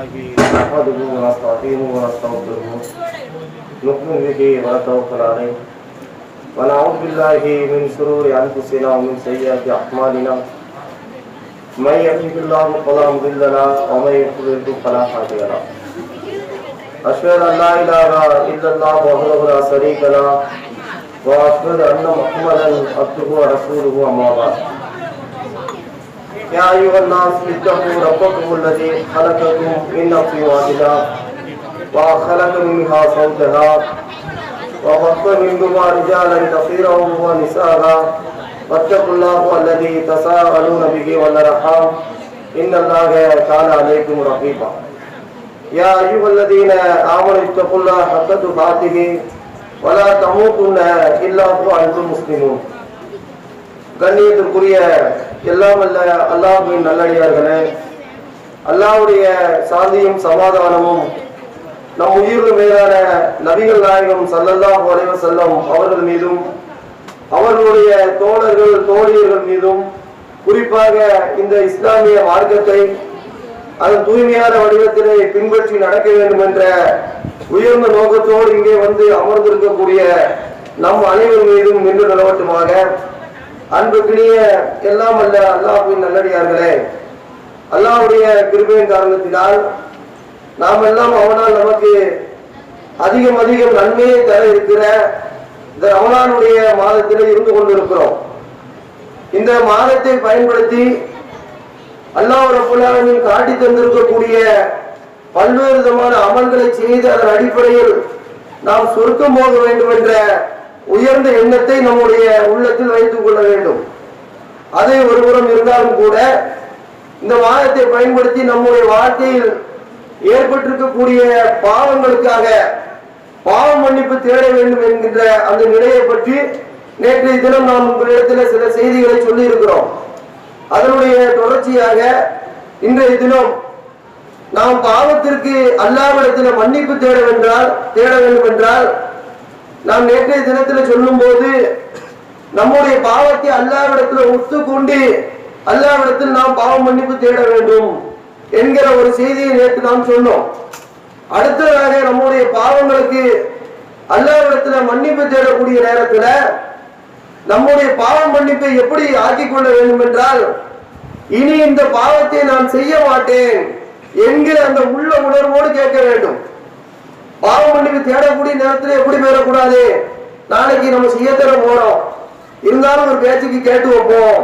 نحمده ونستعينه ونستغفره نؤمن به ونتوكل عليه. ونعوذ بالله من شرور انفسنا ومن سيئات اعمالنا من يهده الله فلا مضل له ومن يضلل فلا هادي له. أشهد أن لا إله إلا الله وحده لا شريك له وأشهد أن محمدا عبده ورسوله أما بعد. يا أيها الناس اتقوا ربكم الذي خلقكم من نفس واحدة وخلق منها زوجها وبث منهما رجالا كثيرا ونساء واتقوا الله الذي تساءلون به والأرحام إن الله كان عليكم رقيبا يا أيها الذين آمنوا اتقوا الله حق تقاته ولا تموتن إلا وأنتم مسلمون கண்ணியத்திற்குரிய எல்லாம் அல்ல அல்லாஹுவின் நல்லடியார்களே. அல்லாவுடைய சாந்தியும் சமாதானமும் நம் உயிர்கள் மேலான நபிகள் நாயகம் சல்லல்லா அலைஹி வஸல்லம் அவர்கள் மீதும் அவர்களுடைய தோழர்கள் தோழியர்கள் மீதும் குறிப்பாக இந்த இஸ்லாமிய மார்க்கத்தை அதன் தூய்மையான வடிவத்திலே பின்பற்றி நடக்க வேண்டும் என்ற உயர்ந்த நோக்கத்தோடு இங்கே வந்து அமர்ந்திருக்கக்கூடிய நம் அனைவர் மீதும் நின்று நிலவட்டுமாக அன்புக்கினிய எல்லாம் அல்ல அல்லாஹின் நல்லடியார்களே அல்லாவுடைய கிருபையின் காரணத்தினால் நாம் எல்லாம் அவனால் நமக்கு அதிகம் அதிகம் நன்மையை தர இருக்கிற இந்த ரமணானுடைய மாதத்தில் இருந்து கொண்டிருக்கிறோம். இந்த மாதத்தை பயன்படுத்தி அல்லாஹ் ரபுல் காட்டி தந்திருக்கக்கூடிய பல்வேறு விதமான அமல்களை செய்து அதன் அடிப்படையில் நாம் சுருக்கம் போக வேண்டும் என்ற உயர்ந்த எண்ணத்தை நம்முடைய உள்ளத்தில் வைத்துக் கொள்ள வேண்டும். அதை ஒருபுறம் இருந்தாலும் கூட இந்த வாதத்தை பயன்படுத்தி நம்முடைய வாழ்க்கையில் ஏற்பட்டிருக்கக்கூடிய பாவங்களுக்காக பாவ மன்னிப்பு தேட வேண்டும் என்கின்ற அந்த நிலையை பற்றி நேற்றைய தினம் நாம் உங்களிடத்தில் சில செய்திகளை சொல்லி இருக்கிறோம் அதனுடைய தொடர்ச்சியாக இன்றைய தினம் நாம் பாவத்திற்கு அல்லாவிடத்தில் மன்னிப்பு தேட வென்றால் தேட வேண்டும் என்றால் நாம் நேற்றைய தினத்தில் சொல்லும் போது நம்முடைய பாவத்தை அல்லாவிடத்தில் ஒத்துக்கொண்டு அல்லாவிடத்தில் நாம் பாவம் மன்னிப்பு தேட வேண்டும் என்கிற ஒரு செய்தியை நேற்று நாம் சொன்னோம். அடுத்ததாக நம்முடைய பாவங்களுக்கு அல்லாவிடத்துல மன்னிப்பு தேடக்கூடிய நேரத்துல நம்முடைய பாவம் மன்னிப்பை எப்படி ஆக்கிக் கொள்ள வேண்டும் என்றால் இனி இந்த பாவத்தை நான் செய்ய மாட்டேன் என்கிற அந்த உள்ள உணர்வோடு கேட்க வேண்டும். பாவம் மன்னிப்பு தேடக்கூடிய நேரத்துல எப்படி பெறக்கூடாது நாளைக்கு நம்ம செய்யத்தர போறோம். இருந்தாலும் ஒரு பேச்சுக்கு கேட்டு வைப்போம்.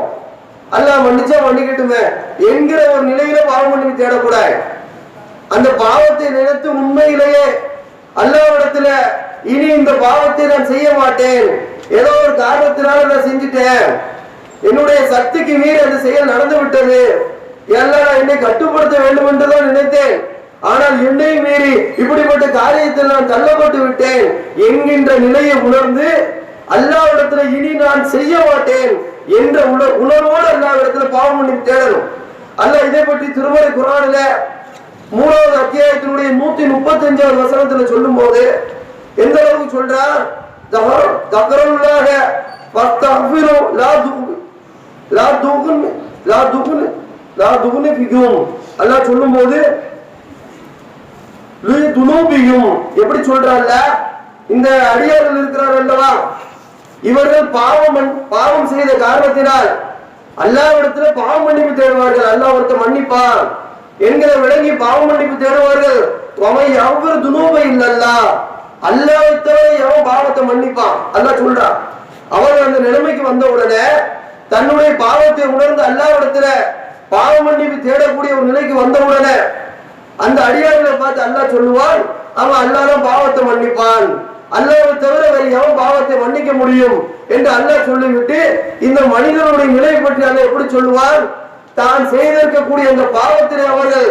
அல்ல மன்னிச்சா மன்னிக்கட்டுமே. என்கிற ஒரு நிலையில பாவம் மன்னிப்பு தேடக்கூடாது. அந்த பாவத்தை நினைத்து உண்மையிலேயே அல்லாவிடத்துல இனி இந்த பாவத்தை நான் செய்ய மாட்டேன். ஏதோ ஒரு காரணத்தினால நான் செஞ்சுட்டேன். என்னுடைய சக்திக்கு மீறி அந்த செயல் நடந்து விட்டது எல்லாம் என்னை கட்டுப்படுத்த வேண்டும் என்றுதான் நினைத்தேன். ஆனால் என்னை மீறி இப்படிப்பட்ட காரியத்தில் நான் தள்ளப்பட்டு விட்டேன். என்கின்ற நிலையை உணர்ந்து அல்லாவிடத்துல இனி நான் செய்ய மாட்டேன் என்ற உணர் உணர்வோடு அல்லாவிடத்துல பாவம் பண்ணி தேடணும். அல்ல இதை பற்றி திருமலை குரானில மூணாவது அத்தியாயத்தினுடைய நூத்தி முப்பத்தி அஞ்சாவது வசனத்துல சொல்லும் போது எந்த அளவுக்கு சொல்றார் தகரலாக பத்தஃபிரும் லா துகு லா துகுன் லா துகுன் லா துகுன்னு பிகும் அல்லாஹ் சொல்லும்போது துனூபியும். எப்படி சொல்றாருல? இந்த அடியார்கள் இருக்கிறார் அல்லவா? இவர்கள் பாவம் பாவம் செய்த காரணத்தினால் அல்லாவிடத்துல பாவ மன்னிப்பு தேடுவார்கள். அல்லா ஒருத்த மன்னிப்பான். என்கிற விளங்கி பாவ மன்னிப்பு தேடுவார்கள். அவன் எவ்வளவு துனூபை இல்லல்லா. அல்லாவை தவிர எவன் பாவத்தை மன்னிப்பான்? அல்லாஹ் சொல்றான் அவர் அந்த நிலைமைக்கு வந்த உடனே தன்னுடைய பாவத்தை உணர்ந்து அல்லாவிடத்துல பாவ மன்னிப்பு தேடக்கூடிய ஒரு நிலைக்கு வந்த உடனே அந்த அடியார்களை பார்த்து அல்லாஹ் சொல்லுவான் அவன் அல்லாதான் பாவத்தை மன்னிப்பான். அல்லாவை தவிர வேறு எவன் பாவத்தை மன்னிக்க முடியும் என்று அல்லாஹ் சொல்லிவிட்டு இந்த மனிதனுடைய நிலை பற்றி அல்லாஹ் எப்படி சொல்லுவான்? தான் செய்திருக்கக்கூடிய அந்த பாவத்திலே அவர்கள்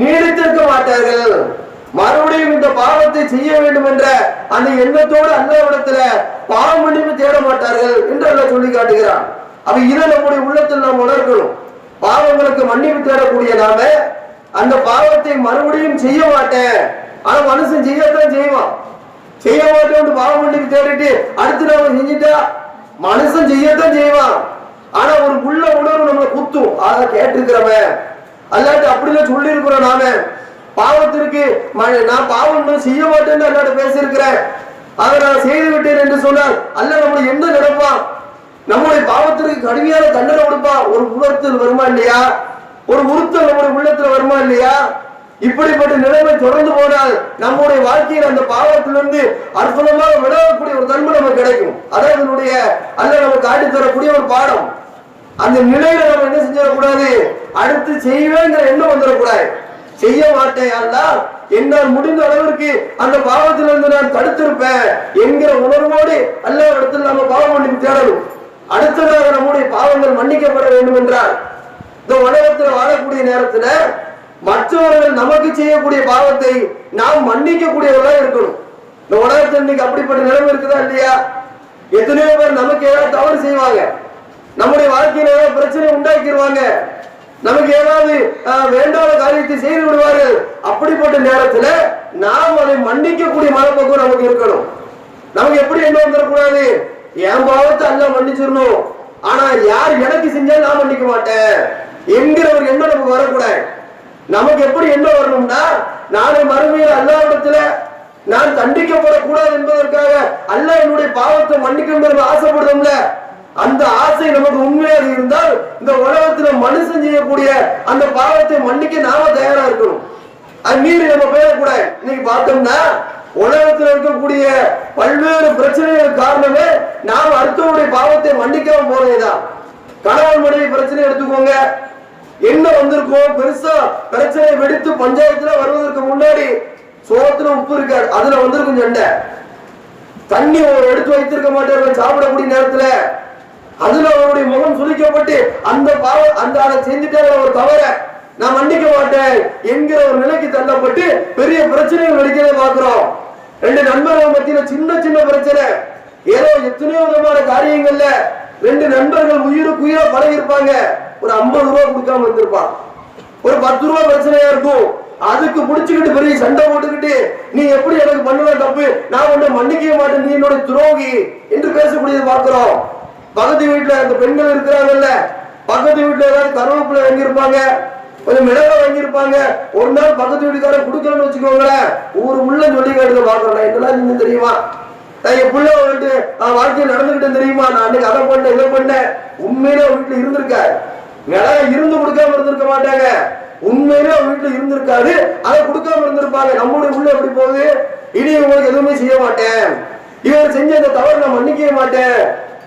நீடித்திருக்க மாட்டார்கள். மறுபடியும் இந்த பாவத்தை செய்ய வேண்டும் என்ற அந்த எண்ணத்தோடு அல்லாவிடத்துல பாவ மன்னிப்பு தேட மாட்டார்கள் என்று அல்லாஹ் சொல்லி காட்டுகிறான். அப்ப இதை நம்முடைய உள்ளத்தில் நாம் உணர்கணும் பாவங்களுக்கு மன்னிப்பு தேடக்கூடிய நாம அந்த பாவத்தை மறுபடியும் செய்ய மாட்டேன். ஆனா மனுஷன் செய்யத்தான் செய்வான். செய்ய மாட்டேன் பாவம் பண்ணி தேடிட்டு அடுத்து நாம செஞ்சுட்டா மனுஷன் செய்யத்தான் செய்வான். ஆனா ஒரு உள்ள உணர்வு நம்மளை குத்தும். ஆக கேட்டிருக்கிறவன். அல்லாட்டி அப்படிலாம் சொல்லி இருக்கிறோம் நாம. பாவத்திற்கு நான் பாவம் செய்ய மாட்டேன்னு அல்லாட்ட பேசியிருக்கிறேன். அதை நான் செய்து விட்டேன் என்று சொன்னால் அல்ல நம்மளை என்ன நினைப்பான் நம்முடைய பாவத்திற்கு கடுமையான தண்டனை கொடுப்பான். ஒரு உணர்த்தல் வருமா இல்லையா? ஒரு உறுத்தல் நம்முடைய உள்ளத்துல வருமா இல்லையா? இப்படிப்பட்ட நிலைமை தொடர்ந்து போனால் நம்முடைய வாழ்க்கையில் அந்த பாவத்திலிருந்து அற்புதமாக விடக்கூடிய ஒரு தன்மை நமக்கு கிடைக்கும். அதான் இதனுடைய அல்ல நமக்கு காட்டி தரக்கூடிய ஒரு பாடம். அந்த நிலையில நம்ம என்ன செஞ்சிடக்கூடாது? அடுத்து செய்வேங்கிற எண்ணம் வந்துடக்கூடாது. செய்ய மாட்டேன் அல்லா என்னால் முடிந்த அளவிற்கு அந்த பாவத்திலிருந்து நான் தடுத்திருப்பேன் என்கிற உணர்வோடு அல்ல இடத்துல நம்ம பாவம் மன்னிப்பு தேடணும். அடுத்ததாக நம்முடைய பாவங்கள் மன்னிக்கப்பட வேண்டும் என்றால் இந்த உலகத்தில் வாழக்கூடிய நேரத்துல மற்றவர்கள் நமக்கு செய்யக்கூடிய பாவத்தை நாம் மன்னிக்கக்கூடியவர்களா இருக்கணும். இந்த உலகத்தில் இன்னைக்கு அப்படிப்பட்ட நிலைமை இருக்குதா இல்லையா? எத்தனையோ பேர் நமக்கு ஏதாவது தவறு செய்வாங்க. நம்முடைய வாழ்க்கையில ஏதாவது பிரச்சனை உண்டாக்கிடுவாங்க நமக்கு ஏதாவது ஆஹ், வேண்டாத காரியத்தை செய்து விடுவார்கள். அப்படிப்பட்ட நேரத்துல நாம் அதை மன்னிக்கக்கூடிய மனப்பக்குவம் நமக்கு இருக்கணும். நமக்கு எப்படி என்ன வந்துடக்கூடாது என் பாவத்தை அல்ல மன்னிச்சிடணும். ஆனா யார் எனக்கு செஞ்சாலும் நான் மன்னிக்க மாட்டேன். என்கிற ஒரு எண்ணம் நமக்கு வரக்கூடாது? நமக்கு எப்படி எண்ணம் வரணும்னா நாளை மறுமையில் அல்லாவிடத்துல நான் தண்டிக்கப்படக்கூடாது என்பதற்காக அல்ல என்னுடைய பாவத்தை மன்னிக்கணும் என்று ஆசைப்படுறோம்ல? அந்த ஆசை நமக்கு உண்மையாக இருந்தால் இந்த உலகத்துல மனுஷன் செய்யக்கூடிய அந்த பாவத்தை மன்னிக்க நாம தயாரா இருக்கணும். அது மீறி நம்ம போயிடக்கூடாது. இன்னைக்கு பார்த்தோம்னா உலகத்தில் இருக்கக்கூடிய பல்வேறு பிரச்சனைகள் காரணமே நாம் அடுத்தவருடைய பாவத்தை மன்னிக்காம போனதுதான் கணவன் மனைவி பிரச்சனை எடுத்துக்கோங்க. என்ன வந்திருக்கோம் பெருசா பிரச்சனை வெடித்து பஞ்சாயத்துல வருவதற்கு முன்னாடி சோத்துல உப்பு இருக்காரு அதுல வந்திருக்கும் சண்டை. தண்ணி ஒரு எடுத்து வைத்திருக்க மாட்டார்கள் சாப்பிடக்கூடிய நேரத்துல. அதுல அவருடைய முகம் சுளிக்கப்பட்டு அந்த பாவ அந்த அதை செஞ்சுட்டே ஒரு தவற நான் மன்னிக்க மாட்டேன் என்கிற ஒரு நிலைக்கு தள்ளப்பட்டு பெரிய பிரச்சனைகள் வெடிக்கிறதை பாக்குறோம் ரெண்டு நண்பர்கள் மத்தியில சின்ன சின்ன பிரச்சனை. ஏதோ எத்தனையோ விதமான காரியங்கள்ல ரெண்டு நண்பர்கள் உயிருக்கு உயிரா பழகி இருப்பாங்க ஒரு ஐம்பது ரூபா கொடுக்காம இருந்திருப்பான். ஒரு பத்து ரூபா பிரச்சனையா இருக்கும். அதுக்கு புடிச்சுக்கிட்டு பெரிய சண்டை போட்டுக்கிட்டு நீ எப்படி எனக்கு பண்ணுவ தப்பு? நான் உன்னை மன்னிக்கவே மாட்டேன். நீ என்னோட துரோகி என்று பேசக்கூடியது பார்க்கிறோம். பக்கத்து வீட்டுல அந்த பெண்கள் இருக்கிறாங்கல்ல பக்கத்து வீட்டுல ஏதாவது கருவேப்பிலை வாங்கியிருப்பாங்க கொஞ்சம் மிளகா வாங்கியிருப்பாங்க. ஒரு நாள் பக்கத்து வீட்டுக்காரன் கொடுக்கலன்னு வச்சுக்கோங்களேன். ஊர் உள்ள சொல்லி கேட்டு பாக்குறோம் நான் நீங்க தெரியுமா? நான் என் பிள்ளை வந்துட்டு வாழ்க்கையில் நடந்துகிட்டேன் தெரியுமா? நான் அன்னைக்கு அதை பண்ணேன் இதை பண்ணேன். உண்மையிலே வீட்டுல இருந்திருக்காரு. மிளகா இருந்து கொடுக்காம இருந்திருக்க மாட்டாங்க. உண்மையிலே அவங்க வீட்டுல இருந்திருக்காரு அதை கொடுக்காம இருந்திருப்பாங்க. நம்மளுடைய உள்ள எப்படி போகுது? இனி உங்களுக்கு எதுவுமே செய்ய மாட்டேன். இவர் செஞ்ச இந்த தவறு நான் மன்னிக்கவே மாட்டேன்.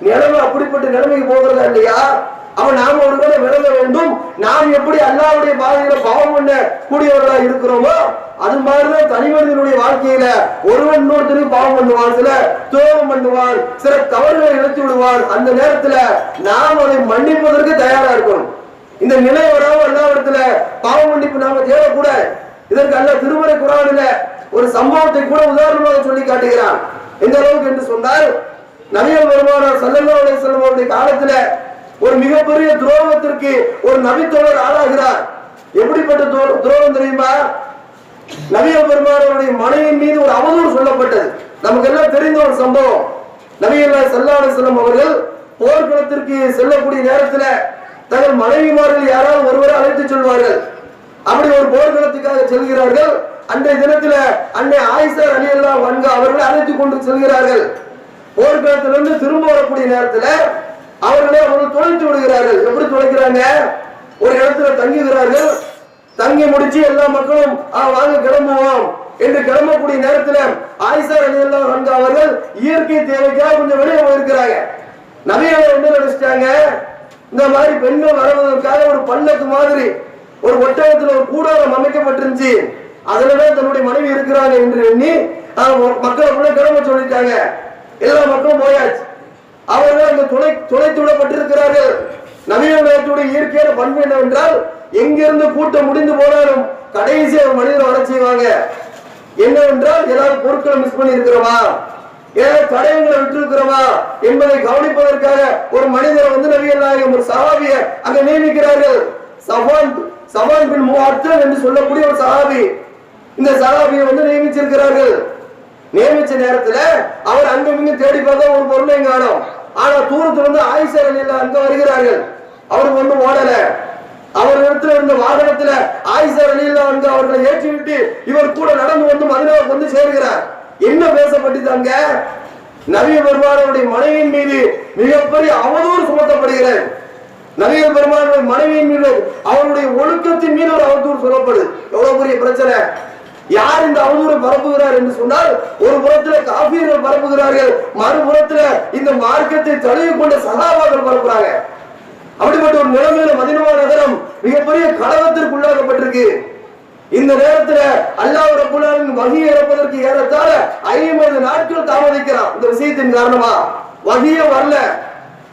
நிலைமை அப்படிப்பட்ட நிலைமைக்கு போகிறதா இல்லையா? அவன் நாம ஒரு வேளை விளங்க வேண்டும். நாம் எப்படி அல்லாவுடைய பாதையில பாவம் பண்ண கூடியவர்களா இருக்கிறோமோ அது மாதிரிதான் தனி மனிதனுடைய வாழ்க்கையில ஒருவன் இன்னொருத்தரையும் பாவம் பண்ணுவான். சில துரோகம் பண்ணுவான் சில தவறுகளை இழுத்து விடுவான். அந்த நேரத்துல நாம் அதை மன்னிப்பதற்கு தயாரா இருக்கணும். இந்த நிலை வராம எல்லா இடத்துல பாவம் மன்னிப்பு நாம தேடக்கூடாது இதற்கு அல்ல திருமலை குரானில ஒரு சம்பவத்தை கூட உதாரணமாக சொல்லி காட்டுகிறான். எந்த அளவுக்கு என்று சொன்னால் நவீன பெருமானார் சல்லல்லா அலைஹி செல்வருடைய காலத்துல ஒரு மிகப்பெரிய துரோகத்திற்கு ஒரு நபித்தோழர் ஆளாகிறார். எப்படிப்பட்ட துரோ- துரோகம் தெரியுமா? நபிகள் பெருமானவருடைய மனைவியின் மீது ஒரு அவதூறு சொல்லப்பட்டது. நமக்கு எல்லாம் தெரிந்த ஒரு சம்பவம். நபிகள் சல்லல்லாஹு செல்லும் அவர்கள் போர்க்களத்திற்கு செல்லக்கூடிய நேரத்துல தங்கள் மனைவிமார்கள் யாராவது ஒருவரை அழைத்து சொல்வார்கள். அப்படி ஒரு போர்க்களத்துக்காக செல்கிறார்கள். அன்றைய தினத்துல அன்னை ஆயிஷா அலி அல்லா வன்கா அவர்களை அழைத்து கொண்டு செல்கிறார்கள். போர்க்களத்திலிருந்து திரும்ப வரக்கூடிய நேரத்துல நுழைக்கிறாங்க ஒரு இடத்துல தங்குகிறார்கள் தங்கி முடிச்சு எல்லா மக்களும் வாங்க கிளம்புவோம். என்று கிளம்பக்கூடிய நேரத்துல ஆயிஷா அலி அல்லா வன்கா அவர்கள் இயற்கை தேவைக்காக கொஞ்சம் வெளியே போயிருக்கிறாங்க. நபிகளை வந்து நினைச்சிட்டாங்க. இந்த மாதிரி பெண்கள் வருவதற்காக ஒரு பல்லக்கு மாதிரி ஒரு ஒட்டகத்துல ஒரு கூடாரம் அமைக்கப்பட்டிருந்துச்சு. அதுலதான் தன்னுடைய மனைவி இருக்கிறாங்க என்று எண்ணி ஆஹ், மக்களுக்குள்ள கிளம்ப சொல்லிட்டாங்க. எல்லா மக்களும் போயாச்சு. அவர்கள் அங்கு துளை துளைத்து விடப்பட்டிருக்கிறார்கள். நவீன நேரத்துடைய இயற்கையான பண்பு என்னவென்றால் எங்கிருந்து கூட்டம் முடிந்து போனாலும் கடைசி ஒரு மனிதரை வர செய்வாங்க. என்னவென்றால் ஏதாவது பொருட்களை மிஸ் பண்ணி இருக்கிறோமா ஏதாவது தடயங்களை விட்டிருக்கிறோமா? என்பதை கவனிப்பதற்காக ஒரு மனிதரை வந்து நவியல் நாயகம் ஒரு சஹாபிய அங்க நியமிக்கிறார்கள். சவான் சவான் பின் முவாத்தன் என்று சொல்லக்கூடிய ஒரு சஹாபி. இந்த சஹாபியை வந்து நியமிச்சிருக்கிறார்கள். நியமிச்ச நேரத்துல அவர் அங்கும் இங்கும் தேடி பார்த்தா ஒரு பொருளை காணும். ஆனா தூரத்துல இருந்து ஆயிஷா அங்க வருகிறார்கள். அவருக்கு வந்து ஓடல. அவர் இடத்துல இருந்த வாகனத்துல ஆயிஷா ரலியல்லாஹு வந்து அவர்களை ஏற்றிவிட்டு இவர் கூட நடந்து வந்து மதினாவுக்கு வந்து சேர்கிறார். என்ன பேசப்பட்டதாங்க நவீன பெருமானுடைய மனைவியின் மீது மிகப்பெரிய அவதூறு சுமத்தப்படுகிறது. நவீன பெருமானுடைய மனைவியின் மீது அவருடைய ஒழுக்கத்தின் மீது ஒரு அவதூறு சொல்லப்படுது எவ்வளவு பெரிய பிரச்சனை? யார் இந்த அவதூறு பரப்புகிறார் என்று சொன்னால் ஒரு புறத்துல காபீர்கள் பரப்புகிறார்கள் மறுபுறத்துல இந்த மார்க்கத்தை தழுவி கொண்ட சகாபாக்கள் பரப்புறாங்க. அப்படிப்பட்ட ஒரு நிலைமையில மதினமா நகரம் மிகப்பெரிய கலவத்திற்குள்ளாகப்பட்டிருக்கு இந்த நேரத்துல அல்லாஹ் ரபுல்லாவின் வகி இறப்பதற்கு ஏறத்தாழ ஐம்பது நாட்கள் தாமதிக்கிறான். இந்த விஷயத்தின் காரணமா வகியே வரல.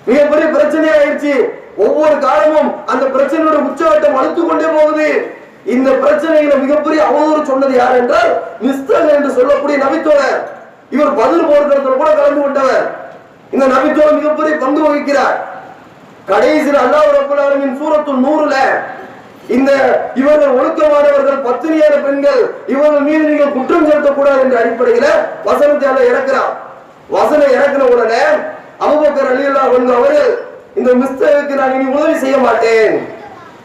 மிகப்பெரிய பிரச்சனை ஆயிடுச்சு ஒவ்வொரு காலமும் அந்த பிரச்சனையோட உச்சவட்டம் அழுத்து கொண்டே போகுது. இந்த பிரச்சனைகளை மிகப்பெரிய அவதூறு சொன்னது யார் என்றால் மிஸ்தர் என்று சொல்லக்கூடிய நபித்தோழர். இவர் பதில் போர்க்களத்தில் கூட கலந்து கொண்டவர். இந்த நபித்தோழர் மிகப்பெரிய பங்கு வகிக்கிறார். கடைசியில் அல்லாஹ் ரப்பல் ஆலமீன் சூரத்து நூறுல இந்த இவர்கள் ஒழுக்கமானவர்கள் பத்தினியான பெண்கள் இவர்கள் மீது நீங்கள் குற்றம் செலுத்தக்கூடாது என்ற அடிப்படையில வசனத்தை அல்ல இறக்கிறான். வசனம் இறக்கின உடனே அபுபக்கர் அலியல்லா வந்து அவர்கள் இந்த மிஸ்தகுக்கு நான் இனி உதவி செய்ய மாட்டேன்.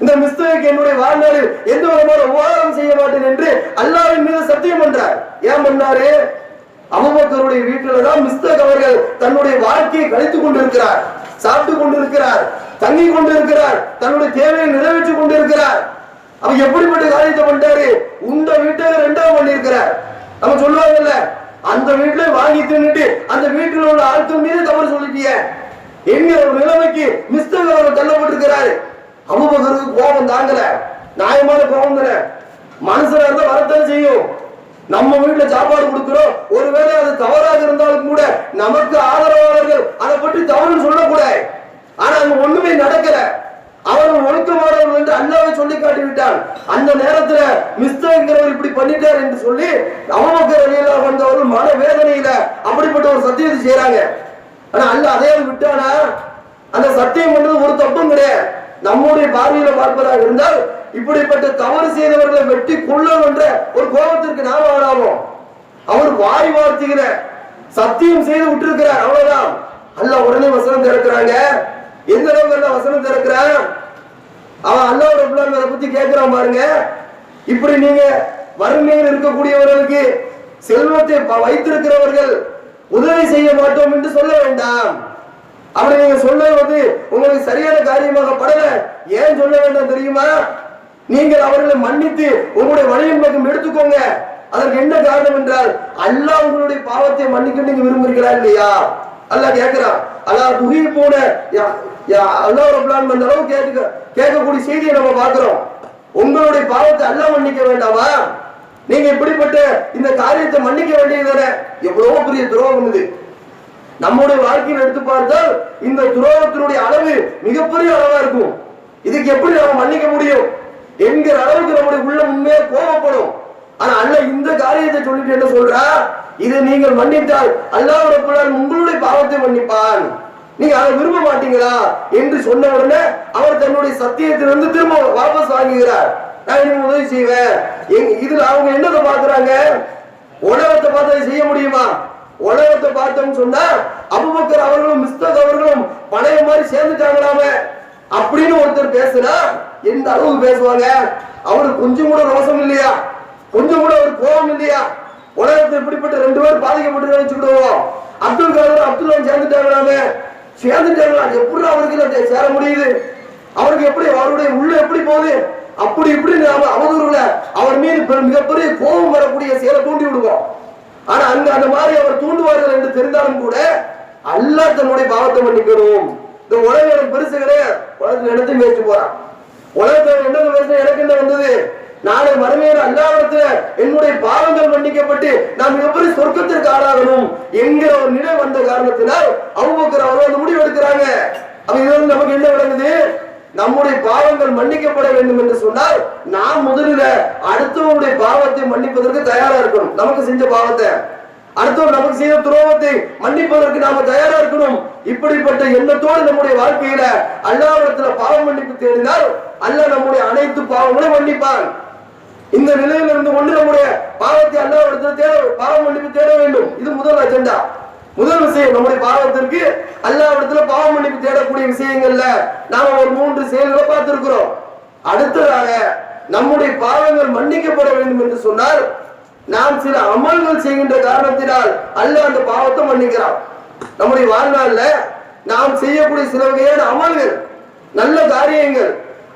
இந்த மிஸ்தகுக்கு என்னுடைய வாழ்நாளில் எந்த விதமான உபகாரம் செய்ய மாட்டேன் என்று அல்லாவின் மீது சத்தியம் பண்றார். ஏன் பண்ணாரு? அபுபக்கருடைய வீட்டில தான் மிஸ்தக் அவர்கள் தன்னுடைய வாழ்க்கையை கழித்துக் கொண்டிருக்கிறார். சாப்பிட்டு கொண்டிருக்கிறார். தங்கி கொண்டிருக்கிறார். தன்னுடைய தேவையை நிறைவேற்றிக் கொண்டிருக்கிறார். அவ எப்படிப்பட்ட காரியத்தை பண்ணிட்டாரு? உண்ட வீட்டை ரெண்டாவது பண்ணிருக்கிறார் நம்ம சொல்லுவாங்கல்ல அந்த வீட்டுல வாங்கி தின்னுட்டு அந்த வீட்டில் உள்ள ஆட்கள் மீது தவறு சொல்லிட்டிய என்கிற ஒரு நிலைமைக்கு மிஸ்தக் அவர்கள் தள்ளப்பட்டிருக்கிறாரு. அபுபகருக்கு கோபம் தாங்கல. நியாயமான கோபம் தானே? மனசுல இருந்தா வரத்தான் செய்யும். நம்ம வீட்டுல சாப்பாடு கொடுக்கிறோம். ஒருவேளை அது தவறாக இருந்தாலும் கூட நமக்கு ஆதரவாளர்கள் அதை பற்றி தவறுன்னு சொல்லக்கூடாது. ஆனா அங்க ஒண்ணுமே நடக்கல. அவர்கள் ஒழுக்கமானவர்கள் என்று அல்லாவை சொல்லி காட்டி விட்டான் அந்த நேரத்துல மிஸ்தவங்கிறவர் இப்படி பண்ணிட்டார் என்று சொல்லி அவமக்கர் வழியில வந்தவர்கள் மன வேதனையில அப்படிப்பட்ட ஒரு சத்தியத்தை செய்யறாங்க ஆனா அல்ல அதே விட்டானா? அந்த சத்தியம் பண்றது ஒரு தப்பும் கிடையாது. நம்முடைய பார்வையில பார்ப்பதாக இருந்தால் இப்படிப்பட்ட தவறு செய்தவர்களை வெட்டி கொள்ளும் என்ற ஒரு கோபத்திற்கு நாம் ஆளாவோம். அவர் வாய் வார்த்தைகிற சத்தியம் செய்து விட்டிருக்கிறார் அவ்வளவுதான். அல்ல உடனே வசனம் திறக்கிறாங்க. எந்த அளவுக்கு அல்ல வசனம் திறக்கிறான்? அவன் அல்லாவோட பிள்ளைங்க அதை பத்தி கேட்கிறான் பாருங்க. இப்படி நீங்க வறுமையில் இருக்கக்கூடியவர்களுக்கு செல்வத்தை ப- வைத்திருக்கிறவர்கள் உதவி செய்ய மாட்டோம் என்று சொல்ல வேண்டாம். அப்படி நீங்க சொல்லுவது உங்களுக்கு சரியான காரியமாக படல. ஏன் சொல்ல வேண்டாம் தெரியுமா? நீங்கள் அவர்களை மன்னித்து உங்களுடைய வழியின் பக்கம் எடுத்துக்கோங்க. அதற்கு என்ன காரணம் என்றால் அல்லாஹ் உங்களுடைய பாவத்தை மன்னிக்க நீங்க விரும்புகிறீர்களா இல்லையா? அல்லாஹ் கேட்கிறான் அல்லாஹ் துகி போன அல்லாஹ் பிளான் அந்த அளவு கேட்க கேட்கக்கூடிய செய்தியை நம்ம பார்க்கிறோம். உங்களுடைய பாவத்தை அல்லாஹ் மன்னிக்க வேண்டாமா? நீங்க இப்படிப்பட்ட இந்த காரியத்தை மன்னிக்க வேண்டியது எவ்வளவு பெரிய துரோகம் இது. நம்முடைய வாழ்க்கையில் எடுத்து பார்த்தால் இந்த துரோகத்தினுடைய அளவு மிகப்பெரிய அளவா இருக்கும். இதுக்கு எப்படி நம்ம மன்னிக்க முடியும்? என்கிற அளவுக்கு நம்முடைய உள்ள உண்மையா கோபப்படும். ஆனா அல்ல இந்த காரியத்தை சொல்லிட்டு என்ன சொல்றா? இதை நீங்கள் மன்னித்தால் அல்லாஹ் ரப்புல்லாஹ் உங்களுடைய பாவத்தை மன்னிப்பான். நீங்க அதை விரும்ப மாட்டீங்களா? என்று சொன்ன உடனே அவர் தன்னுடைய சத்தியத்திலிருந்து திரும்ப வாபஸ் வாங்குகிறார். நான் இனிமே உதவி செய்வேன். இதுல அவங்க என்னதை பாக்குறாங்க உலகத்தை பார்த்து அதை செய்ய முடியுமா? உலகத்தை பார்த்தோம்னு சொன்னா அபுபக்கர் அவர்களும் மிஸ்தக் அவர்களும் பழைய மாதிரி சேர்ந்துட்டாங்களாமே. அப்படின்னு ஒருத்தர் பேசுனா எந்த அளவுக்கு பேசுவாங்க? அவருக்கு கொஞ்சம் கூட ரோசம் இல்லையா? கொஞ்சம் கூட ஒரு கோபம் இல்லையா? உலகத்தில் இப்படிப்பட்ட ரெண்டு பேர் பாதிக்கப்பட்டு நினைச்சுக்கிடுவோம் அப்துல் கலாம் அப்துல் சேர்ந்துட்டாங்களாமே சேர்ந்துட்டாங்களா எப்படி அவருக்கு சேர முடியுது? அவருக்கு எப்படி அவருடைய உள்ள எப்படி போகுது? அப்படி இப்படி நாம அவதூறுல அவர் மீது மிகப்பெரிய கோபம் வரக்கூடிய செயலை தூண்டி விடுவோம். ஆனா அங்க அந்த மாதிரி அவர் தூண்டுவார்கள் என்று தெரிந்தாலும் கூட அல்லா தன்னுடைய பாவத்தை மன்னிக்கணும். இந்த உலகம் எனக்கு பெருசு கிடையாது. உலகத்துல எடுத்து பேச்சு போறான். உலகத்தில் என்னது பெருசு எனக்கு என்ன வந்தது? நாளை மறுமையில் அல்லாவிடத்துல என்னுடைய பாவங்கள் மன்னிக்கப்பட்டு நாம் எப்படி சொர்க்கத்திற்கு ஆளாகணும் என்கிற ஒரு நிலை வந்த காரணத்தினால் அவங்க அவர் அந்த முடிவு எடுக்கிறாங்க. அப்ப இது வந்து நமக்கு என்ன விளங்குது? நம்முடைய பாவங்கள் மன்னிக்கப்பட வேண்டும் என்று சொன்னால் நாம் முதலில் அடுத்தவனுடைய பாவத்தை மன்னிப்பதற்கு தயாரா இருக்கணும். நமக்கு செஞ்ச பாவத்தை. அடுத்தவர் நமக்கு செய்த துரோகத்தை மன்னிப்பதற்கு நாம தயாரா இருக்கணும். இப்படிப்பட்ட எண்ணத்தோடு நம்முடைய வாழ்க்கையில அல்லாவிடத்துல பாவம் மன்னிப்பு தேடினால் அல்ல நம்முடைய அனைத்து பாவங்களும் மன்னிப்பான். இந்த நிலையில் இருந்து கொண்டு நம்முடைய பாவத்தை அல்லாவிடத்துல தேட பாவ மன்னிப்பு தேட வேண்டும். இது முதல் அஜெண்டா முதல் விஷயம் நம்முடைய பாவத்திற்கு அல்லாவிடத்துல பாவ மன்னிப்பு தேடக்கூடிய விஷயங்கள்ல நாம ஒரு மூன்று செயல்களை பார்த்திருக்கிறோம். அடுத்ததாக நம்முடைய பாவங்கள் மன்னிக்கப்பட வேண்டும் என்று சொன்னால் நாம் சில அமல்கள் செய்கின்ற காரணத்தினால் அல்ல அந்த பாவத்தை மன்னிக்கிறான். நம்முடைய வாழ்நாள்ல நாம் செய்யக்கூடிய சில வகையான அமல்கள் நல்ல காரியங்கள்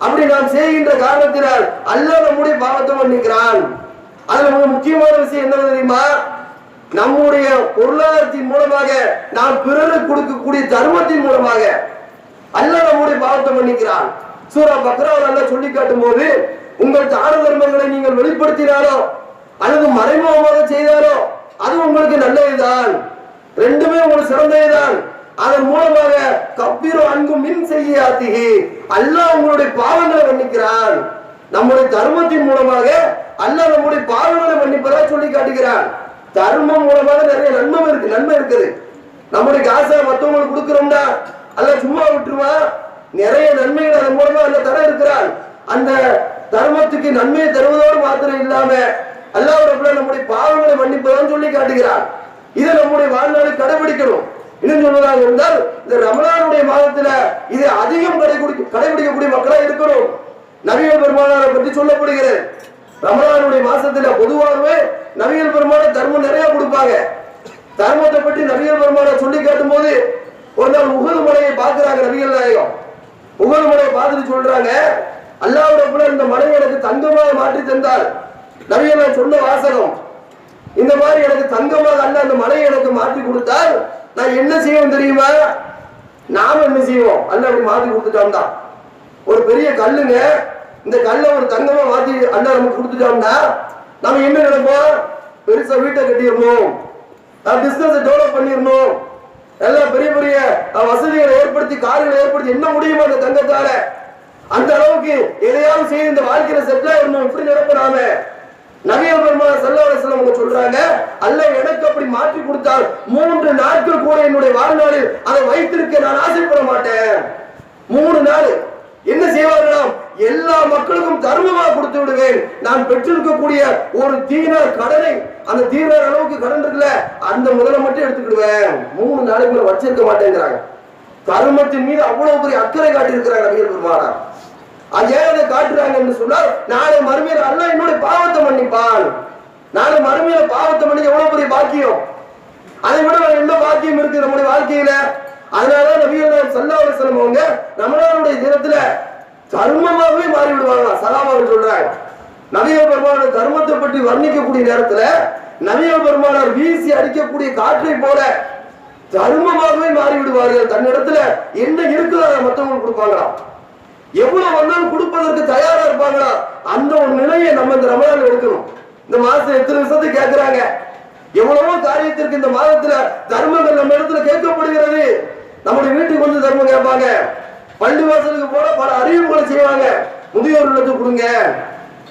அப்படி நாம் செய்கின்ற காரணத்தினால் அல்லாஹ் நம்முடைய பாவத்தை மன்னிக்கிறான்? அதுல மிக முக்கியமான விஷயம் என்ன தெரியுமா? நம்முடைய பொருளாதாரத்தின் மூலமாக நாம் பிறருக்கு கொடுக்கக்கூடிய தர்மத்தின் மூலமாக அல்லாஹ் நம்முடைய பாவத்தை மன்னிக்கிறான்? சூரா பக்ராவில் அல்ல சொல்லி காட்டும் போது உங்கள் தான தர்மங்களை நீங்கள் வெளிப்படுத்தினாலோ அல்லது மறைமுகமாக செய்தாலோ அது உங்களுக்கு நல்லதுதான். ரெண்டுமே உங்களுக்கு சிறந்ததுதான். அதன் மூலமாக கப்பீரோ அன்பும் மின் செய்யாத்திகி. அல்லாஹ் உங்களுடைய பாவங்களை மன்னிக்கிறான். நம்முடைய தர்மத்தின் மூலமாக அல்லாஹ் நம்முடைய பாவங்களை மன்னிப்பதா சொல்லி காட்டுகிறான். தர்மம் மூலமாக நிறைய நன்மை இருக்கு நன்மை இருக்குது. நம்முடைய காசை மற்றவங்களுக்கு கொடுக்கிறோம்னா அல்ல சும்மா விட்டுருவா. நிறைய நன்மைகள் அதன் மூலமா அல்ல தர இருக்கிறான். அந்த தர்மத்துக்கு நன்மையை தருவதோடு மாத்திரம் இல்லாம அல்லாஹ் நம்முடைய பாவங்களை மன்னிப்பதான் சொல்லி காட்டுகிறான். இதை நம்முடைய வாழ்நாளை கடைபிடிக்கணும். இன்னும் சொல்வதாக இருந்தால் இந்த ரமலானுடைய மாதத்துல இது அதிகம் கடைபிடிக்க கடைபிடிக்கக்கூடிய மக்களா இருக்கிறோம் நவீன பெருமானாரை பற்றி சொல்லப்படுகிறது. ரமலானுடைய மாசத்துல பொதுவாகவே நவீன பெருமான தர்மம் நிறைய கொடுப்பாங்க. தர்மத்தை பற்றி நவீன பெருமான சொல்லி காட்டும் போது ஒரு நாள் உகது மலையை பார்க்கிறாங்க நவியல் நாயகம். உகது மலையை பார்த்துட்டு சொல்றாங்க அல்லாஹ் கூட இந்த மலையை எனக்கு தங்கமாக மாற்றி தந்தால் நவீன சொன்ன வாசகம் இந்த மாதிரி எனக்கு தங்கமாக அல்ல அந்த மலையை எனக்கு மாற்றி கொடுத்தால் நான் என்ன செய்வோம் தெரியுமா? நாம என்ன செய்வோம்? அல்ல அப்படி மாற்றி கொடுத்துட்டோம் தான் ஒரு பெரிய கல்லுங்க இந்த கல்லை ஒரு தங்கமா மாத்தி அண்ணா நமக்கு கொடுத்துட்டோம்னா நம்ம என்ன நினைப்போம்? பெருசா வீட்டை கட்டிடணும். பிசினஸ் டெவலப் பண்ணிடணும். எல்லாம் பெரிய பெரிய வசதிகளை ஏற்படுத்தி காரியங்களை ஏற்படுத்தி என்ன முடியுமோ அந்த தங்கத்தால. அந்த அளவுக்கு எதையாவது செய்து இந்த வாழ்க்கையில செட்டில் ஆயிடணும். இப்படி நினைப்போம் நாம. நபிய சொல்றாங்க. அல்ல எனக்கு அப்படி மாற்றி கொடுத்தால் மூன்று நாட்கள் கூட என்னுடைய வாழ்நாளில் அதை வைத்திருக்க நான் ஆசைப்பட மாட்டேன். மூணு நாள். என்ன செய்வார்களாம்? எல்லா மக்களுக்கும் தர்மமாக கொடுத்து விடுவேன். நான் பெற்றிருக்கக்கூடிய ஒரு தீனார் கடனை அந்த தீனார் அளவுக்கு கடன் இருக்குல்ல அந்த முதல மட்டும் எடுத்துக்கிடுவேன். மூணு நாளைக்குள்ள வச்சிருக்க மாட்டேங்கிறாங்க. தர்மத்தின் மீது அவ்வளவு பெரிய அக்கறை காட்டி இருக்கிறாங்க நபிகள் பெருமானார் அது ஏன் அதை காட்டுறாங்க என்று சொன்னால் நாளை மறுமையில் அல்ல என்னுடைய பாவத்தை மன்னிப்பான். நாளை மறுமையில பாவத்தை பண்ணி எவ்வளவு பெரிய பாக்கியம்? அதை விட வேற என்ன பாக்கியம் இருக்கு நம்முடைய வாழ்க்கையில? அதனால நபிகள் நாயகம் ஸல்லல்லாஹு அலைஹி அவங்க ரமலானுடைய தினத்துல தர்மமாகவே மாறி விடுவாங்க சலாமாக சொல்றாங்க. நவீன பெருமானார் தர்மத்தை பற்றி வர்ணிக்கக்கூடிய நேரத்துல நவீன பெருமானார் வீசி அடிக்கக்கூடிய காற்றை போல தர்மமாகவே மாறி விடுவார்கள் தன்னிடத்துல என்ன இருக்குதோ அதை மற்றவங்களுக்கு கொடுப்பாங்களா எவ்வளவு வந்தாலும் கொடுப்பதற்கு தயாரா இருப்பாங்களா அந்த ஒரு நிலையை நம்ம இந்த ரமலான் எடுக்கணும். இந்த மாசம் எத்தனை விஷயத்தை கேட்கிறாங்க எவ்வளவோ காரியத்திற்கு இந்த மாதத்துல தர்மங்கள் நம்ம இடத்துல கேட்கப்படுகிறது. நம்முடைய வீட்டுக்கு வந்து தர்மம் கேட்பாங்க. பள்ளி வாசலுக்கு போல பல அறிவுகளை செய்வாங்க. முதியோர் இல்லத்துக்கு கொடுங்க.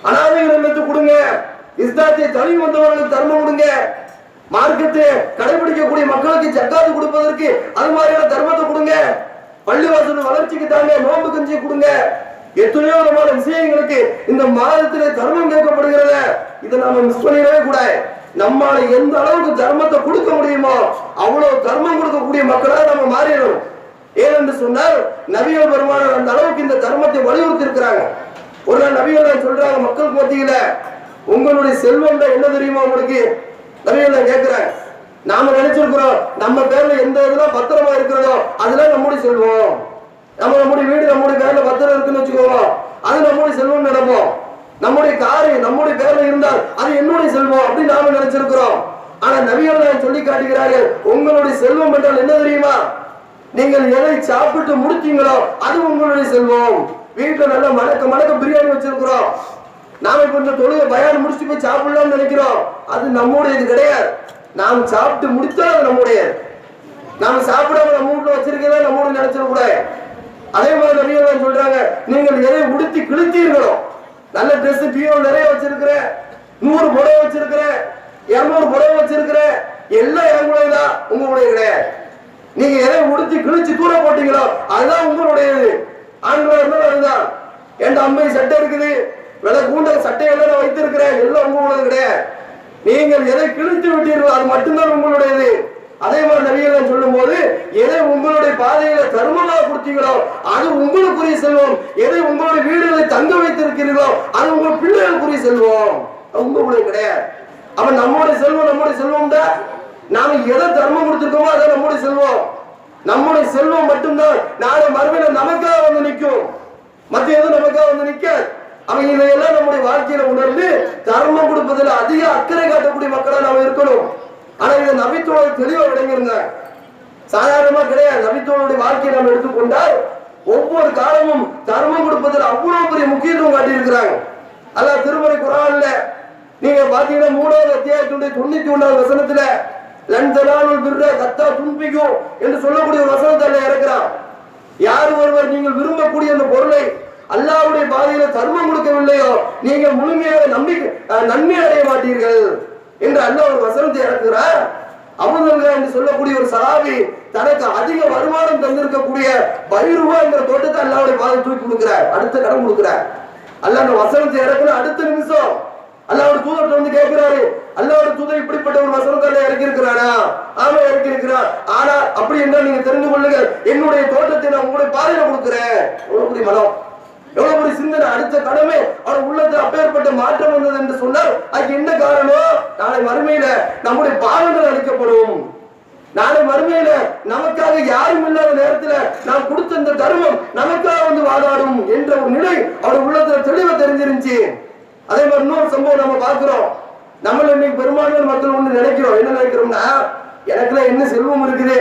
அனாதைகள் இல்லத்துக்கு கொடுங்க. இஸ்லாத்தை தனி வந்தவர்களுக்கு தர்மம் கொடுங்க. மார்க்கத்தை கடைபிடிக்கக்கூடிய மக்களுக்கு ஜக்காத்து கொடுப்பதற்கு அது மாதிரியான தர்மத்தை கொடுங்க. பள்ளிவாசல் வளர்ச்சிக்கு தாங்க நோம்பு கஞ்சி கொடுங்க. எத்தனையோ விதமான விஷயங்களுக்கு இந்த மாதத்திலே தர்மம் கேட்கப்படுகிறத. இதை நாம மிஸ் பண்ணிடவே கூடாது. நம்மால எந்த அளவுக்கு தர்மத்தை கொடுக்க முடியுமோ அவ்வளவு தர்மம் கொடுக்கக்கூடிய மக்களாக நம்ம மாறிடும் ஏனென்று சொன்னால் நபிகள் பெருமானார் அந்த அளவுக்கு இந்த தர்மத்தை வலியுறுத்தி இருக்கிறாங்க ஒரு நாள் நபிகள் சொல்றாங்க மக்கள் மத்தியில உங்களுடைய செல்வம் என்ன தெரியுமா உங்களுக்கு? நபிகள் கேட்கிறாங்க. நாம நினைச்சிருக்கிறோம் நம்ம பேர்ல எந்த இதெல்லாம் பத்திரமா இருக்கிறதோ அதெல்லாம் நம்முடைய செல்வம். நம்ம நம்முடைய வீடு நம்முடைய பேர்ல பத்திரம் இருக்குன்னு வச்சுக்கோங்க. அது நம்முடைய செல்வம் நினைப்போம் நம்முடைய காரு நம்முடைய பேர்ல இருந்தால் அது என்னுடைய செல்வம் அப்படின்னு நாம நினைச்சிருக்கிறோம். ஆனா நபிகள் சொல்லி காட்டுகிறார்கள் உங்களுடைய செல்வம் என்றால் என்ன தெரியுமா? நீங்கள் எதை சாப்பிட்டு முடிச்சீங்களோ அது உங்களுடைய செல்வம். வீட்டுல நல்ல மணக்க மணக்க பிரியாணி வச்சிருக்கிறோம். நாம இப்ப இந்த தொழுகை பயான் முடிச்சுட்டு போய் சாப்பிடலாம்னு நினைக்கிறோம். அது நம்முடையது கிடையாது. நாம் சாப்பிட்டு முடித்தால் அது நம்முடைய. நாம சாப்பிடாம நம்ம வீட்டுல வச்சிருக்கதான் நம்மோட நினைச்சிட அதே மாதிரி நிறைய சொல்றாங்க? நீங்கள் எதை உடுத்தி கிழித்தீர்களோ நல்ல Dress பியோ நிறைய வச்சிருக்கிறேன் நூறு புடவை வச்சிருக்கிறேன் இருநூறு புடவை வச்சிருக்கிறேன் எல்லாம் என் தான் உங்களுடைய கிடையாது. நீங்க எதை உடுத்தி கிழிச்சு தூர போட்டீங்களோ அதுதான் உங்களுடையது. ஆண்களா இருந்தாலும் அதுதான். என் அம்பை சட்டை இருக்குது விலை கூண்டல் சட்டையெல்லாம் எல்லாம் வைத்திருக்கிறேன் எல்லாம் உங்களுடைய கிடையாது. நீங்கள் எதை கிழித்து விட்டீர்களோ அது மட்டும்தான் உங்களுடையது. அதே மாதிரி நபிகள் சொல்லும் போது எதை உங்களுடைய பாதையில தருமமாக கொடுத்தீங்களோ அது உங்களுக்குரிய செல்வம். எதை உங்களுடைய வீடுகளை தங்க வைத்திருக்கிறீர்களோ அது உங்கள் பிள்ளைகளுக்குரிய செல்வம். உங்களுடைய கிடையாது. அவன் நம்முடைய செல்வம் நம்முடைய செல்வம் தான். நாம எதை தர்மம் கொடுத்துருக்கோமோ அதை நம்முடைய செல்வம். நம்முடைய செல்வம் மட்டும்தான். நாளை மறுமையில நமக்காக வந்து நிற்கும். மத்திய எதுவும் நமக்காக வந்து நிக்காது அவங்க இதையெல்லாம் நம்முடைய வாழ்க்கையில உணர்ந்து தர்மம் கொடுப்பதில் அதிக அக்கறை காட்டக்கூடிய மக்களா நாம இருக்கணும். ஆனா இதை நபித்தோடு தெளிவா விளங்கியிருந்தாங்க சாதாரணமா கிடையாது. நபித்தோளுடைய வாழ்க்கையை நாம் எடுத்துக்கொண்டால் ஒவ்வொரு காலமும் தர்மம் கொடுப்பதில் அவ்வளவு பெரிய முக்கியத்துவம் காட்டியிருக்கிறாங்க. அல்ல திருமறை குரான்ல நீங்க பாத்தீங்கன்னா மூணாவது அத்தியாயத்துடைய தொண்ணூத்தி ஒன்றாவது வசனத்துல லன் தலாலுல் கத்தா துன்பிக்கும் என்று சொல்லக்கூடிய வசனத்தை அல்ல இறக்குறான். யார் ஒருவர் நீங்கள் விரும்பக்கூடிய அந்த பொருளை அல்லாவுடைய பாதையில தர்மம் கொடுக்கவில்லையோ நீங்கள் முழுமையாக நம்பிக்கை நன்மை அடைய மாட்டீர்கள். என்று அல்ல ஒரு வசனத்தை இறக்குகிறார் அபுதல்கா என்று சொல்லக்கூடிய ஒரு சராபி தனக்கு அதிக வருமானம் தந்திருக்கக்கூடிய பயிர்வா என்கிற தோட்டத்தை அல்லாவுடைய பாதம் தூக்கி கொடுக்கிறார். அடுத்த கடன் கொடுக்கிறார். அல்ல அந்த வசனத்தை இறக்குன அடுத்த நிமிஷம் அல்லாவோட தூதர்கிட்ட வந்து கேட்கிறாரு. அல்லாவோட தூதர் இப்படிப்பட்ட ஒரு வசனத்தால இறக்கி இருக்கிறானா ஆமா இறக்கி இருக்கிறான் ஆனா அப்படி என்ன நீங்க தெரிந்து கொள்ளுங்க என்னுடைய தோட்டத்தை நான் உங்களுடைய பாதையில கொடுக்குறேன். உங்களுக்கு மனம். எவ்வளவு ஒரு சிந்தனை அடுத்த கடமை அவர் உள்ளத்துல அப்பேற்பட்ட மாற்றம் வந்தது என்று சொன்னால் அதுக்கு என்ன காரணம்? நாளை மறுமையில நம்முடைய பாவங்கள் அளிக்கப்படும் நாளை மறுமையில நமக்காக யாரும் இல்லாத நேரத்துல நாம் கொடுத்த இந்த தர்மம் நமக்காக வந்து வாதாடும் என்ற ஒரு நிலை அவர் உள்ளத்துல தெளிவா தெரிஞ்சிருந்துச்சு. அதே மாதிரி இன்னொரு சம்பவம் நம்ம பார்க்கிறோம். நம்ம இன்னைக்கு பெரும்பான்மையான மக்கள் ஒண்ணு நினைக்கிறோம். என்ன நினைக்கிறோம்னா எனக்குலாம் என்ன செல்வம் இருக்குது?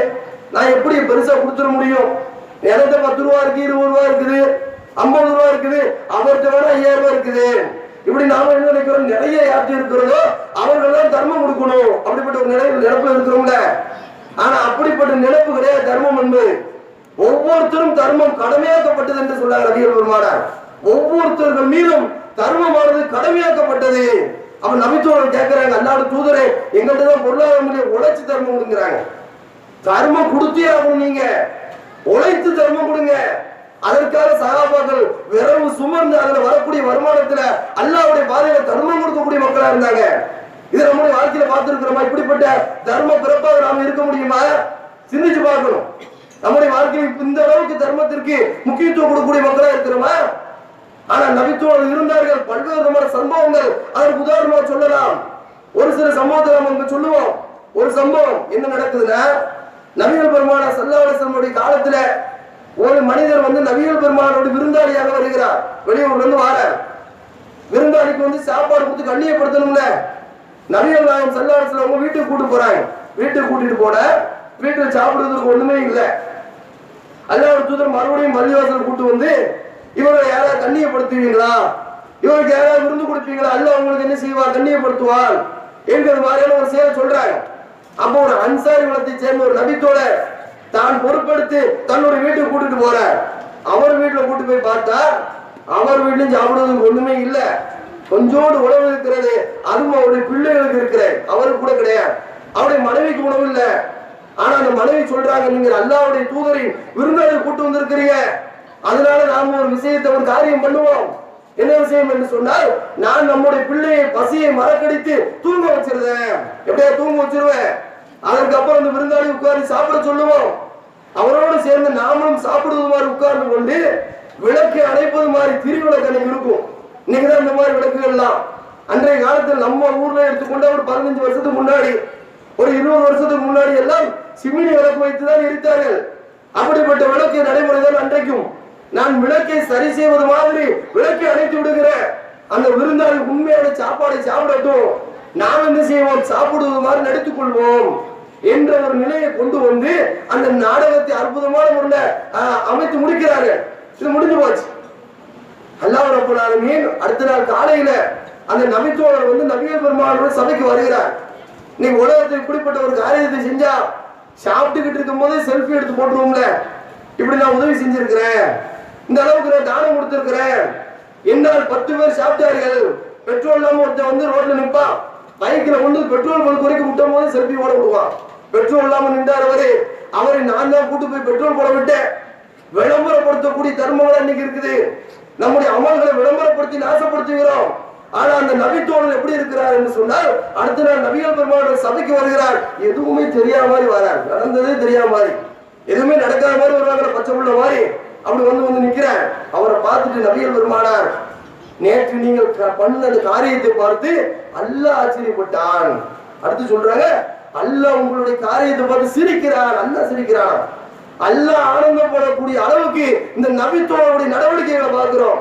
நான் எப்படி பெருசா கொடுத்துட முடியும்? எனக்கு பத்து ரூபா இருக்கு இருபது ரூபா இருக்குது. ஐம்பது ரூபா இருக்குது அவர்கிட்ட வேணா ஐயாயிரம் ரூபாய் இருக்குது. இப்படி நாம என்ன நினைக்கிறோம்? நிறைய யார்கிட்ட இருக்கிறதோ அவர்கள் தான் தர்மம் கொடுக்கணும். அப்படிப்பட்ட ஒரு நிலை நினைப்பு இருக்கிறோம்ல. ஆனா அப்படிப்பட்ட நினைப்பு கிடையாது தர்மம் என்பது ஒவ்வொருத்தரும் தர்மம் கடமையாக்கப்பட்டது என்று சொன்னார் ரவியல் பெருமானார். ஒவ்வொருத்தர்கள் மீதும் தர்மமானது கடமையாக்கப்பட்டது. அவன் நபித்தோழர் கேட்கிறாங்க அல்லாட தூதரே எங்கள்கிட்ட தான் பொருளாதாரம் இல்லையே, தர்மம் கொடுங்கிறாங்க. தர்மம் கொடுத்தே ஆகணும் நீங்க. உழைத்து தர்மம் கொடுங்க. அதற்காக சகாபாக்கள் விரவு சுமர்ந்து அதுல வரக்கூடிய வருமானத்துல அல்லாவுடைய பாதையில தர்மம் கொடுக்கக்கூடிய மக்களா இருந்தாங்க. இது நம்முடைய வாழ்க்கையில பார்த்திருக்கிறோமா? இப்படிப்பட்ட தர்ம பிறப்பாக நாம இருக்க முடியுமா? சிந்திச்சு பார்க்கணும். நம்முடைய வாழ்க்கையில் இந்த அளவுக்கு தர்மத்திற்கு முக்கியத்துவம் கொடுக்கக்கூடிய மக்களா இருக்கிறோமா? ஆனா நபித்துவம் இருந்தார்கள். பல்வேறு விதமான சம்பவங்கள். அதற்கு உதாரணமாக சொல்லலாம். ஒரு சில சம்பவத்தை நம்ம சொல்லுவோம். ஒரு சம்பவம் என்ன நடக்குதுன்னா நவீன பெருமான சல்லாவுடைய காலத்துல ஒரு மனிதர் வந்து நபிகள் பெருமானோட விருந்தாளியாக வருகிறார். வெளியூர்ல இருந்து வாரார் விருந்தாளிக்கு வந்து சாப்பாடு கொடுத்து கண்ணியப்படுத்தணும்ல நபிகள் நாயம் சல்லாசல அவங்க வீட்டுக்கு கூட்டு போறாங்க. வீட்டுக்கு கூட்டிட்டு போன வீட்டுல சாப்பிடுறதுக்கு ஒண்ணுமே இல்லை. அல்லாஹ் தூதர் மறுபடியும் பள்ளிவாசல் கூட்டு வந்து இவரை யாராவது கண்ணியப்படுத்துவீங்களா? இவருக்கு யாராவது விருந்து கொடுப்பீங்களா? அல்ல உங்களுக்கு என்ன செய்வார்? கண்ணியப்படுத்துவார். என்கிற மாதிரியான ஒரு செயல் சொல்றாங்க. அப்போ ஒரு அன்சாரி குலத்தை சேர்ந்த ஒரு நபித்தோட தான் பொறுப்பெடுத்து தன்னுடைய வீட்டுக்கு கூட்டிட்டு போற. அவர் வீட்டுல கூட்டு போய் பார்த்தா அவர் வீட்லயும் சாப்பிடுவதற்கு ஒண்ணுமே இல்ல. கொஞ்சோடு உணவு இருக்கிறது அதுவும் அவருடைய பிள்ளைகளுக்கு இருக்கிற அவருக்கு கூட கிடையாது. அவருடைய மனைவிக்கு உணவு இல்ல. ஆனா அந்த மனைவி சொல்றாங்க நீங்க அல்லாவுடைய தூதரின் விருந்தாளர் கூட்டு வந்திருக்கிறீங்க. அதனால நாம ஒரு விஷயத்தை ஒரு காரியம் பண்ணுவோம். என்ன விஷயம் என்று சொன்னால் நான் நம்முடைய பிள்ளையை பசியை மறக்கடித்து தூங்க வச்சிருந்தேன். எப்படியா தூங்க வச்சிருவேன்? அதற்கப்புறம் அந்த விருந்தாளி உட்கார்ந்து சாப்பிட சொல்லுவோம். அவரோடு சேர்ந்து நாமளும் சாப்பிடுவது மாதிரி உட்கார்ந்து கொண்டு விளக்கை அணைப்பது மாதிரி திருவிளக்கு அன்னைக்கு இருக்கும். இன்னைக்குதான் இந்த மாதிரி விளக்குகள் எல்லாம் அன்றைய காலத்தில் நம்ம ஊர்ல எடுத்துக்கொண்டு ஒரு பதினஞ்சு வருஷத்துக்கு முன்னாடி ஒரு இருபது வருஷத்துக்கு முன்னாடி எல்லாம் சிமினி விளக்கு வைத்துதான் எரித்தார்கள். அப்படிப்பட்ட விளக்கு நடைமுறை தான் அன்றைக்கும். நான் விளக்கை சரி செய்வது மாதிரி விளக்கை அணைத்து விடுகிறேன். அந்த விருந்தாளி உண்மையான சாப்பாடை சாப்பிடட்டும். நாம் என்ன செய்வோம்? சாப்பிடுவது மாதிரி நடித்துக் கொள்வோம். என்ற ஒரு நிலையை கொண்டு வந்து அந்த நாடகத்தை அற்புதமான முறையில அமைத்து முடிக்கிறாங்க இது முடிஞ்சு போச்சு. அல்லாஹ் ரப்பல் ஆலமீன் அடுத்த நாள் காலையில அந்த நபித்தோழர் வந்து நபிகள் பெருமானோட சபைக்கு வருகிறார். நீ உலகத்தில் இப்படிப்பட்ட ஒரு காரியத்தை செஞ்சா சாப்பிட்டுக்கிட்டு இருக்கும் போதே செல்ஃபி எடுத்து போட்டுருவோம்ல. இப்படி நான் உதவி செஞ்சிருக்கிறேன். இந்த அளவுக்கு நான் தானம் கொடுத்திருக்கிறேன். என்னால் பத்து பேர் சாப்பிட்டார்கள். பெட்ரோல் இல்லாம ஒருத்தன் வந்து ரோட்ல நிப்பான். பைக்கில் கொண்டு பெட்ரோல் பங்க் வரைக்கும் விட்டும் போது செல்ஃபி ஓட விடுவான் பெட்ரோல் இல்லாம நின்றார் அவரு. அவரை நான் தான் கூட்டு போய் பெட்ரோல் போட விட்டேன். விளம்பரப்படுத்தக்கூடிய தர்மங்கள் இன்னைக்கு இருக்குது. நம்முடைய அமல்களை விளம்பரப்படுத்தி நாசப்படுத்துகிறோம். ஆனா அந்த நபித்தோழன் எப்படி இருக்கிறார் என்று சொன்னால் அடுத்த நாள் நபிகள் பெருமானோட சபைக்கு வருகிறார். எதுவுமே தெரியாத மாதிரி வரார். நடந்ததே தெரியாத மாதிரி. எதுவுமே நடக்காத மாதிரி வருவாங்க பச்சை புள்ள மாதிரி. அப்படி வந்து வந்து நிக்கிறேன் அவரை பார்த்துட்டு நபிகள் பெருமானார் நேற்று நீங்கள் பண்ண அந்த காரியத்தை பார்த்து அல்லாஹ் ஆச்சரியப்பட்டான். அடுத்து சொல்றாங்க அல்லாஹ் உங்களுடைய காரியத்தை பார்த்து சிரிக்கிறான் அல்லாஹ் சிரிக்கிறான். அல்லாஹ் ஆனந்தப்படக்கூடிய அளவுக்கு இந்த நபித்துவனுடைய நடவடிக்கைகளை பார்க்கிறோம்.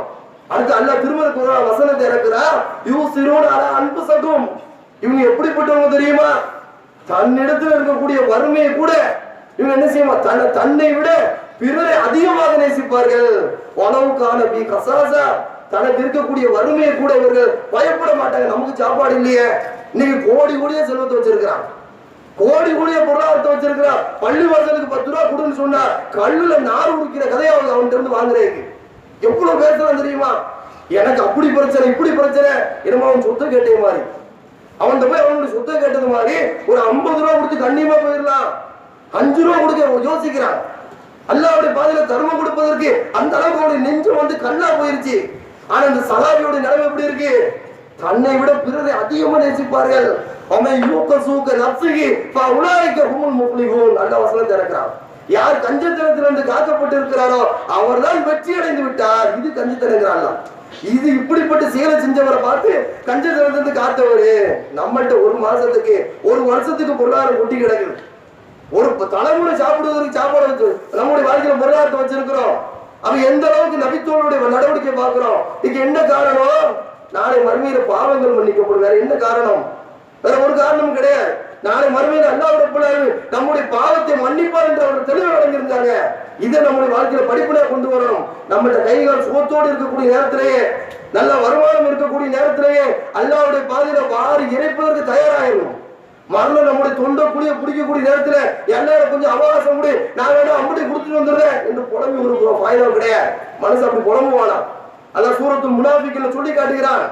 அடுத்து அல்லாஹ் திருமண குரான் வசனத்தை இறக்குறார் யூ சிறுவன் அல அன்பு சகும் இவங்க எப்படிப்பட்டவங்க தெரியுமா? தன்னிடத்தில் இருக்கக்கூடிய வறுமையை கூட இவங்க என்ன செய்யுமா? தன்னை தன்னை விட பிறரை அதிகமாக நேசிப்பார்கள். உணவுக்கான பி கசாசா. தனக்கு இருக்கக்கூடிய வறுமையை கூட இவர்கள் பயப்பட மாட்டாங்க. நமக்கு சாப்பாடு இல்லையே. இன்னைக்கு கோடி கோடியா செல்வத்தை வச்சிருக்கிறான் கோடி கோடிய பொருளாதாரத்தை வச்சிருக்கிறான் பள்ளி வாசலுக்கு பத்து ரூபா கொடுன்னு சொன்னா கல்லுல நார் உடுக்கிற கதையை அவங்க அவன்கிட்ட இருந்து வாங்குறேன் எவ்வளவு பேசுறான் தெரியுமா? எனக்கு அப்படி பிரச்சனை இப்படி பிரச்சனை. என்னமோ அவன் சொத்தை கேட்டே மாதிரி அவன் போய் அவனுடைய சொத்தை கேட்டது மாதிரி ஒரு ஐம்பது ரூபா கொடுத்து கண்ணியமா போயிடலாம். அஞ்சு ரூபா கொடுக்க யோசிக்கிறான். அல்லாவுடைய பாதையில தர்மம் கொடுப்பதற்கு அந்த அளவுக்கு அவனுடைய நெஞ்சம் வந்து கண்ணா போயிருச்சு. ஆனா இந்த சகாரியோட நிலைமை எப்படி இருக்கு? தன்னை விட பிறரை அதிகமா நேசிப்பார்கள். அவன் யூக்க சூக்க நப்சுகி உலாய்க்க ஹுமுல் முஃப்லிஹூன். நல்ல வசனம் திறக்கிறான். யார் கஞ்சத்தனத்திலிருந்து காக்கப்பட்டு இருக்கிறாரோ அவர்தான் வெற்றி அடைந்து விட்டார். இது கஞ்சத்தனங்கிறான் இது இப்படிப்பட்ட செயலை செஞ்சவரை பார்த்து கஞ்சத்தனத்திலிருந்து காத்தவரு. நம்மள்கிட்ட ஒரு மாசத்துக்கு ஒரு வருஷத்துக்கு பொருளாதாரம் கொட்டி கிடக்குது. ஒரு தலைமுறை சாப்பிடுவதற்கு சாப்பாடு வச்சு நம்முடைய வாழ்க்கையில பொருளாதாரத்தை வச்சிருக்கிறோம். அவன் எந்த அளவுக்கு நபித்தோளுடைய நடவடிக்கை பார்க்கிறோம் இதுக்கு என்ன காரணம்? நாளை மறுமையில பாவங்கள் மன்னிக்கப்படும். வேற என்ன காரணம்? வேற ஒரு காரணமும் கிடையாது. நாளை மறுமையில அல்லாஹ் நம்முடைய பாவத்தை மன்னிப்பார் என்று அவர் தெளிவு அடைஞ்சிருந்தாங்க இதை நம்முடைய வாழ்க்கையில படிப்படியா கொண்டு வரணும். நம்மளுடைய கைகள் சுகத்தோடு இருக்கக்கூடிய நேரத்திலேயே நல்ல வருமானம் இருக்கக்கூடிய நேரத்திலேயே அல்லாவுடைய பாதையில வாரி இறைப்பதற்கு தயாராகிடும் மரணம் நம்முடைய தொண்டை புளிய பிடிக்கக்கூடிய நேரத்துல எல்லாரும் கொஞ்சம் அவகாசம் முடி நான் வேணா அம்படி கொடுத்துட்டு வந்துடுறேன் என்று புலம்பி ஒரு பாயிரம் கிடையாது. மனசு அப்படி புலம்புவானா? அதான் சூரத்து முனாஃபிக்கில் சொல்லி காட்டுகிறான்.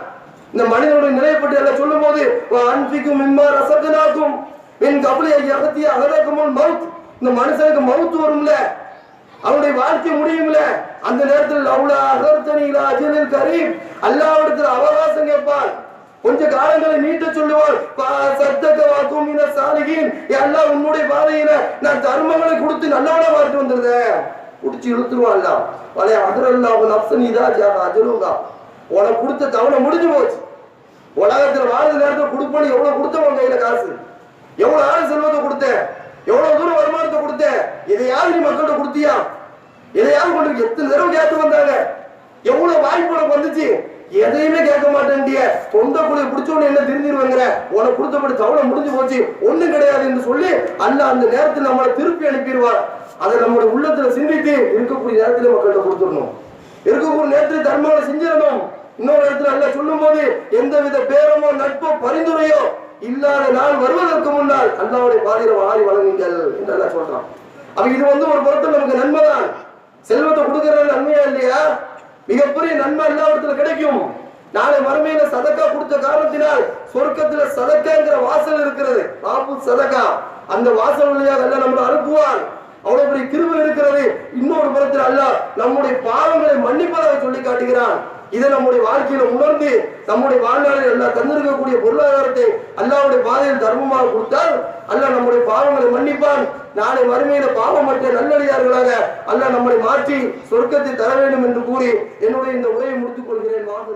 இந்த மனிதனுடைய நிலைப்பட்டு எல்லாம் சொல்லும் போது அன்பிக்கும் இம்மா ரசத்தினாக்கும் என் கபலி அகத்திய அகதக்கமும் மவுத். இந்த மனுஷனுக்கு மவுத்து வரும்ல. அவனுடைய வாழ்க்கை முடியும்ல. அந்த நேரத்தில் அவ்வளவு அகர்த்தனிகளா அஜனில் கரீம். அல்லாவிடத்தில் அவகாசம் கேட்பான். கொஞ்ச காலங்களை நீட்ட சொல்லுவாள். சத்தக வாக்கும் சாலிகின் எல்லாம் உன்னுடைய பாதையில நான் தர்மங்களை கொடுத்து நல்லவனா மாறிட்டு வந்துருந்தேன் குடிச்சு இழுத்துருவான்ல பழைய அகரல்லா உன் அப்சனிதா அஜருங்கா உனக்கு கொடுத்த தவணை முடிஞ்சு போச்சு. உலகத்துல வாழ்ந்த நேரத்தில் கொடுப்பனு எவ்வளவு கொடுத்தவன் கையில காசு? எவ்வளவு ஆள் செல்வத்தை கொடுத்தேன்? எவ்வளவு தூரம் வருமானத்தை கொடுத்தேன்? இதையாவது நீ மக்கள்கிட்ட கொடுத்தியா? எதையாவது கொண்டு எத்தனை தடவை கேட்டு வந்தாங்க? எவ்வளவு வாய்ப்பு உனக்கு வந்துச்சு? எதையுமே கேட்க மாட்டேன்டிய. தொண்டை பிடிச்ச பிடிச்சோன்னு என்ன திருந்திருவாங்கிற உனக்கு கொடுத்தபடி தவளை முடிஞ்சு போச்சு. ஒண்ணும் கிடையாது என்று சொல்லி அல்ல அந்த நேரத்தில் நம்மளை திருப்பி அனுப்பிடுவார். அதை நம்மளுடைய உள்ளத்துல சிந்தித்து இருக்கக்கூடிய நேரத்துல மக்கள்கிட்ட கொடுத்துடணும். இருக்கக்கூடிய நேரத்தில் தர்மங்களை செஞ்சிடணும். இன்னொரு இடத்துல அல்ல சொல்லும் போது எந்தவித பேரமோ நட்போ பரிந்துரையோ இல்லாத நாள் வருவதற்கு முன்னால் அல்லாவுடைய பாதையில வாரி வழங்குங்கள் என்று எல்லாம் சொல்றான். அப்ப இது வந்து ஒரு பொருத்தம் நமக்கு நன்மைதான். செல்வத்தை கொடுக்கறது நன்மையா இல்லையா? மிகப்பெரிய நன்மை எல்லா கிடைக்கும். நாளை மறுமையில சதக்கா கொடுத்த காரணத்தினால் சொர்க்கத்துல சதக்காங்கிற வாசல் இருக்கிறது. பாபு சதக்கா. அந்த வாசல் வழியாக அல்ல நம்மளை அனுப்புவான் அவ்வளவு பெரிய கிருபை இருக்கிறது. இன்னொரு புறத்தில் அல்ல நம்முடைய பாவங்களை மன்னிப்பதாக சொல்லி காட்டுகிறான் இதை நம்முடைய வாழ்க்கையில உணர்ந்து நம்முடைய வாழ்நாளில் எல்லாம் தந்திருக்கக்கூடிய பொருளாதாரத்தை அல்லாவுடைய பாதையில் தர்மமாக கொடுத்தால் அல்ல நம்முடைய பாவங்களை மன்னிப்பான். நாளை மறுமையில பாவமற்ற நல்லடியார்களாக அல்ல நம்மை மாற்றி சொர்க்கத்தை தர வேண்டும் என்று கூறி என்னுடைய இந்த உரையை முடித்துக் கொள்கிறேன். வாங்க